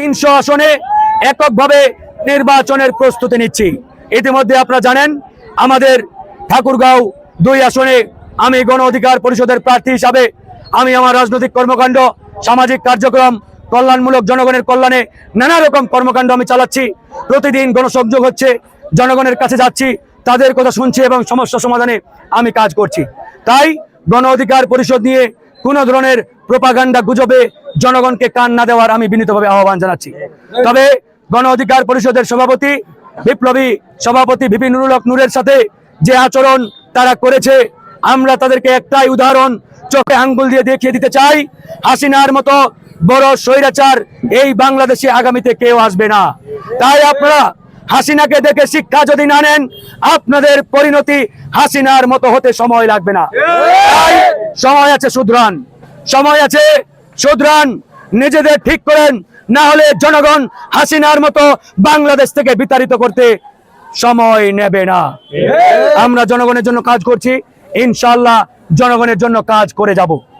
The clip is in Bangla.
তিনশো আসনে এককভাবে নির্বাচনের প্রস্তুতি নিচ্ছি। ইতিমধ্যে আপনারা জানেন, আমাদের ঠাকুরগাঁও দুই আসনে আমি গণ অধিকার পরিষদের প্রার্থী হিসাবে আমি আমার রাজনৈতিক কর্মকাণ্ড, সামাজিক কার্যক্রম, কল্যাণমূলক জনগণের কল্যাণে নানা রকম কর্মকাণ্ড আমি চালাচ্ছি। প্রতিদিন গণসংযোগ হচ্ছে, জনগণের কাছে যাচ্ছি, তাদের কথা শুনছি এবং সমস্যা সমাধানে আমি কাজ করছি। তাই গণ অধিকার পরিষদ নিয়ে কোনো ধরনের প্রোপাগান্ডা গুজবে জনগণকে কান না দেওয়ার আমি বিনীতভাবে আহ্বান জানাচ্ছি। তবে গণ অধিকার পরিষদের সভাপতি, বিপ্লবী সভাপতি ভিপি নুরুল হক নূরের সাথে যে আচরণ তারা করেছে, আমরা তাদেরকে একটাই উদাহরণ, চোখে আঙ্গুল দিয়ে দেখিয়ে দিতে চাই, হাসিনার মতো বড় স্বৈরাচার এই বাংলাদেশে আগামীতে কেউ আসবে না। তাই আপনারা হাসিনাকে দেখে শিক্ষা যদি না নেন, আপনাদের পরিণতি হাসিনার মতো হতে সময় লাগবে না। সময় আছে সুদ্রান। সময় আছে সুদ্রান। নিজেদের ঠিক করেন না হলে জনগণ হাসিনার মতো বাংলাদেশ থেকে বিতাড়িত করতে সময় নেবে না। আমরা জনগণের জন্য কাজ করছি ইনশাল্লাহ জনগণের জন্য কাজ করে যাব।